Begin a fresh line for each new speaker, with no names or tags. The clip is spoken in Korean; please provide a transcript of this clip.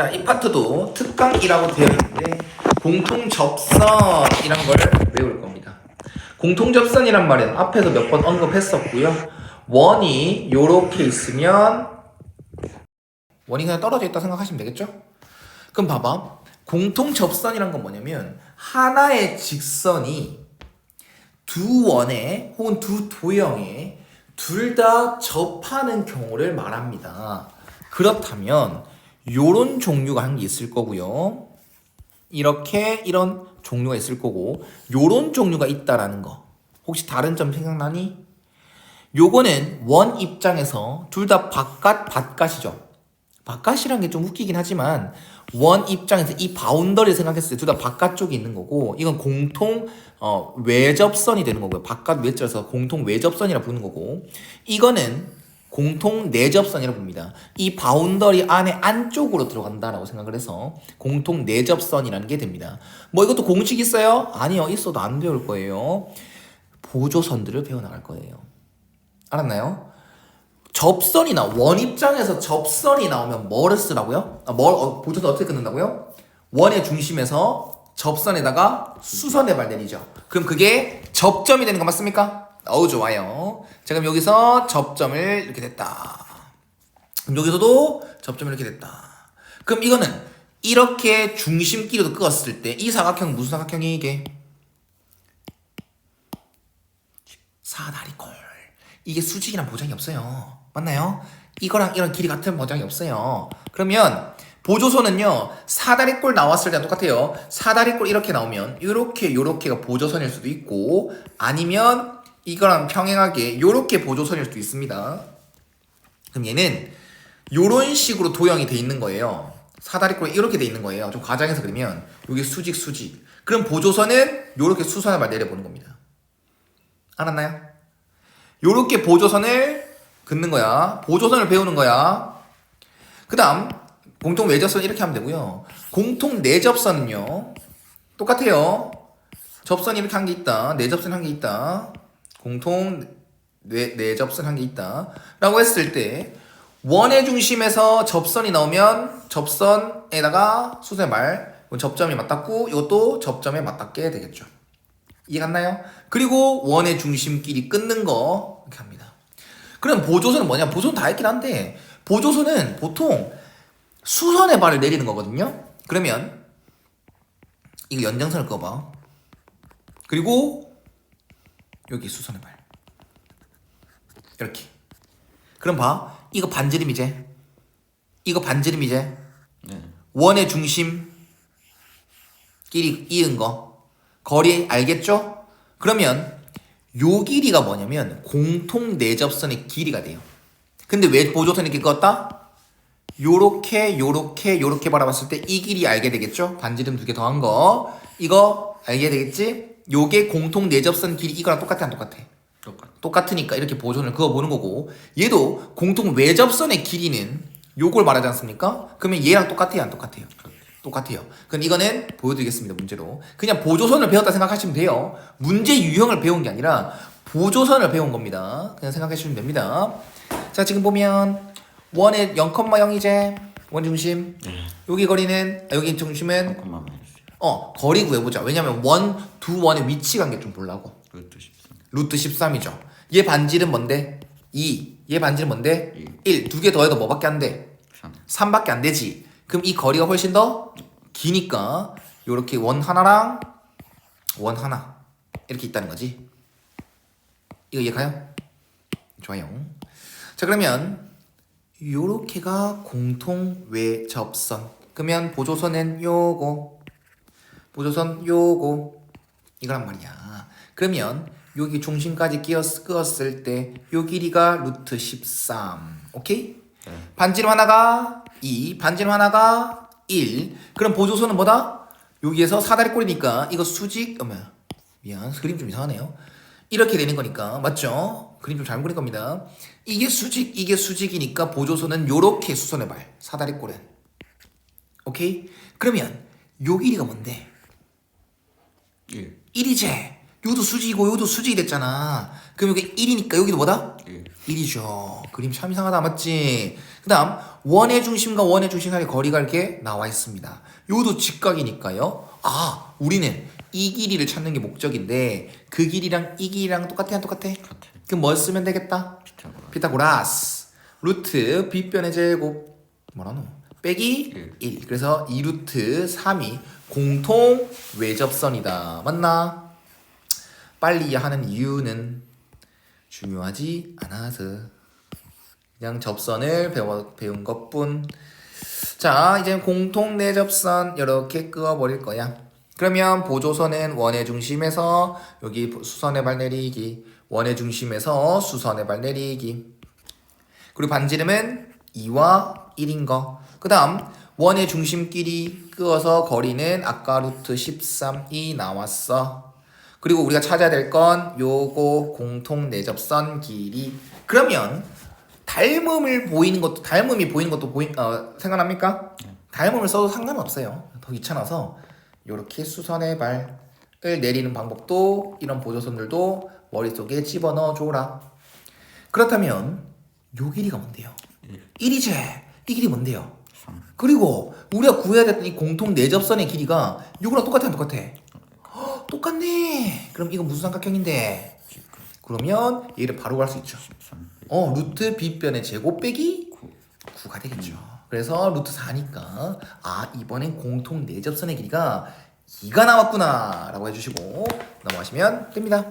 자, 이 파트도 특강이라고 되어 있는데 공통 접선이란 걸 외울 겁니다. 공통 접선이란 말은 앞에서 몇 번 언급했었고요. 원이 요렇게 있으면 원이 그냥 떨어져 있다 생각하시면 되겠죠? 그럼 봐봐. 공통 접선이란 건 뭐냐면 하나의 직선이 두 원에 혹은 두 도형에 둘 다 접하는 경우를 말합니다. 그렇다면 요런 종류가 한 게 있을 거고요. 이렇게 이런 종류가 있을 거고 요런 종류가 있다라는 거. 혹시 다른 점 생각나니? 요거는 원 입장에서 둘 다 바깥 바깥이죠. 바깥이라는 게좀 웃기긴 하지만 원 입장에서 이 바운더리를 생각했을 때 둘 다 바깥쪽에 있는 거고 이건 공통 어, 외접선이 되는 거고요. 바깥 외접에서 공통 외접선이라 부르는 거고 이거는 공통 내접선이라고 부릅니다. 이 바운더리 안에 안쪽으로 들어간다라고 생각을 해서 공통 내접선이라는 게 됩니다. 뭐 이것도 공식 있어요? 아니요. 있어도 안 배울 거예요. 보조선들을 배워나갈 거예요. 알았나요? 접선이나 원 입장에서 접선이 나오면 뭐를 쓰라고요? 아, 뭘 어, 보조선 어떻게 끊는다고요? 원의 중심에서 접선에다가 수선의 발 내리죠. 그럼 그게 접점이 되는 거 맞습니까? 어우 좋아요. 자 그럼 여기서 접점을 이렇게 됐다. 여기서도 접점이 이렇게 됐다. 그럼 이거는 이렇게 중심끼리도 끄었을 때 이 사각형 무슨 사각형이 이게? 사다리꼴. 이게 수직이란 보장이 없어요. 맞나요? 이거랑 이런 길이 같은 보장이 없어요. 그러면 보조선은요 사다리꼴 나왔을 때랑 똑같아요. 사다리꼴 이렇게 나오면 이렇게 요렇게가 보조선일 수도 있고 아니면 이거랑 평행하게 요렇게 보조선일 수도 있습니다. 그럼 얘는 요런 식으로 도형이 돼 있는 거예요. 사다리꼴 이렇게 돼 있는 거예요. 좀 과장해서 그러면 여기 수직 수직. 그럼 보조선은 요렇게 수선을 말 내려보는 겁니다. 알았나요? 요렇게 보조선을 긋는 거야. 보조선을 배우는 거야. 그 다음, 공통 외접선 이렇게 하면 되고요. 공통 내접선은요. 똑같아요. 접선 이렇게 한 게 있다. 내접선 한 게 있다. 공통 내, 내접선 한 게 있다. 라고 했을 때, 원의 중심에서 접선이 나오면 접선에다가 수선의 말, 접점이 맞닿고 이것도 접점에 맞닿게 되겠죠. 이해 갔나요? 그리고 원의 중심끼리 끊는 거 이렇게 합니다. 그럼 보조선은 뭐냐? 보조선 다 있긴 한데 보조선은 보통 수선의 발을 내리는 거거든요. 그러면 이거 연장선을 그어봐. 그리고 여기 수선의 발 이렇게. 그럼 봐. 이거 반지름이제. 이거 반지름이제.
네.
원의 중심 끼리 이은 거 거리 알겠죠? 그러면 요 길이가 뭐냐면 공통 내접선의 길이가 돼요. 근데 왜 보조선이 이렇게 껐다? 요렇게 요렇게 요렇게 바라봤을 때 이 길이 알게 되겠죠? 반지름 두 개 더한 거 이거 알게 되겠지? 요게 공통 내접선 길이 이거랑 똑같아 안 똑같아?
똑같.
똑같으니까 이렇게 보조선을 그어보는 거고 얘도 공통 외접선의 길이는 요걸 말하지 않습니까? 그러면 얘랑 똑같아요 안 똑같아요? 똑같아요. 그럼 이거는 보여드리겠습니다 문제로. 그냥 보조선을 배웠다 생각하시면 돼요. 문제 유형을 배운 게 아니라 보조선을 배운 겁니다. 그냥 생각하시면 됩니다. 자 지금 보면 원의 0,0이제 원 중심. 여기 거리는 아, 여기 중심은
조금만 해주세요.
어 거리 구해보자. 왜냐면 원 두 원의 위치 관계 좀 보려고.
그것도 쉽습니다.
루트 13이죠. 얘 반지름 뭔데? 2. 얘 반지름 뭔데? 1. 두 개 더해도 뭐밖에 안 돼?
3.
3밖에 안 되지. 그럼 이 거리가 훨씬 더 기니까 요렇게 원 하나랑 원 하나 이렇게 있다는 거지. 이거 이해가요? 좋아요. 자 그러면 요렇게가 공통 외접선. 그러면 보조선은 요거 보조선 요거 이거란 말이야. 그러면 여기 중심까지 끼었, 끄었을 때 요 길이가 루트 13. 오케이?
네.
반지름 하나가 2, 반지름 하나가 1. 그럼 보조선은 뭐다? 여기에서 사다리 꼴이니까 이거 수직, 어머, 미안, 그림 좀 이상하네요. 이렇게 되는 거니까, 맞죠? 그림 좀 잘못 그린 겁니다. 이게 수직, 이게 수직이니까 보조선은 요렇게 수선해 봐요. 사다리 꼴은. 오케이? 그러면 요 길이가 뭔데?
1.
1이제. 요도 수직이고 요도 수직이 됐잖아. 그럼 여기 1이니까 여기도 뭐다?
1
1이죠. 그림 참 이상하다 맞지? 그 다음 원의 중심과 원의 중심 사이 거리가 이렇게 나와 있습니다. 요도 직각이니까요. 아 우리는 이 길이를 찾는 게 목적인데 그 길이랑 이 길이랑 똑같아 안 똑같아?
같아
그럼 뭘 쓰면 되겠다?
피타고라
피타고라스 루트 빗변의 제곱 뭐라 노? 빼기 1 그래서 2루트 3이 공통 외접선이다. 맞나? 빨리 하는 이유는 중요하지 않아서. 그냥 접선을 배워, 배운 것뿐. 자 이제 공통 내접선 이렇게 끄어버릴 거야. 그러면 보조선은 원의 중심에서 여기 수선의 발 내리기 원의 중심에서 수선의 발 내리기. 그리고 반지름은 2와 1인 거. 그 다음 원의 중심끼리 끄어서 거리는 아까 루트 13이 나왔어. 그리고 우리가 찾아야 될 건 요거 공통 내접선 길이. 그러면 닮음을 보이는 것도 닮음이 보이는 것도 보이 어, 생각납니까? 닮음을 써도 상관없어요. 더 귀찮아서 요렇게 수선의 발을 내리는 방법도 이런 보조선들도 머릿속에 집어넣어 줘라. 그렇다면 요 길이가 뭔데요? 1이제 이 길이 뭔데요?
3
그리고 우리가 구해야 됐던 이 공통 내접선의 길이가 요거랑 똑같아 안 똑같아? 헉, 똑같네. 그럼 이거 무슨 삼각형인데? 그러면 얘를 바로 갈 수 있죠. 13어 루트 b변의 제곱 빼기
9
9가 되겠죠. 그래서 루트 4니까 아 이번엔 공통 내접선의 길이가 2가 나왔구나 라고 해주시고 넘어가시면 됩니다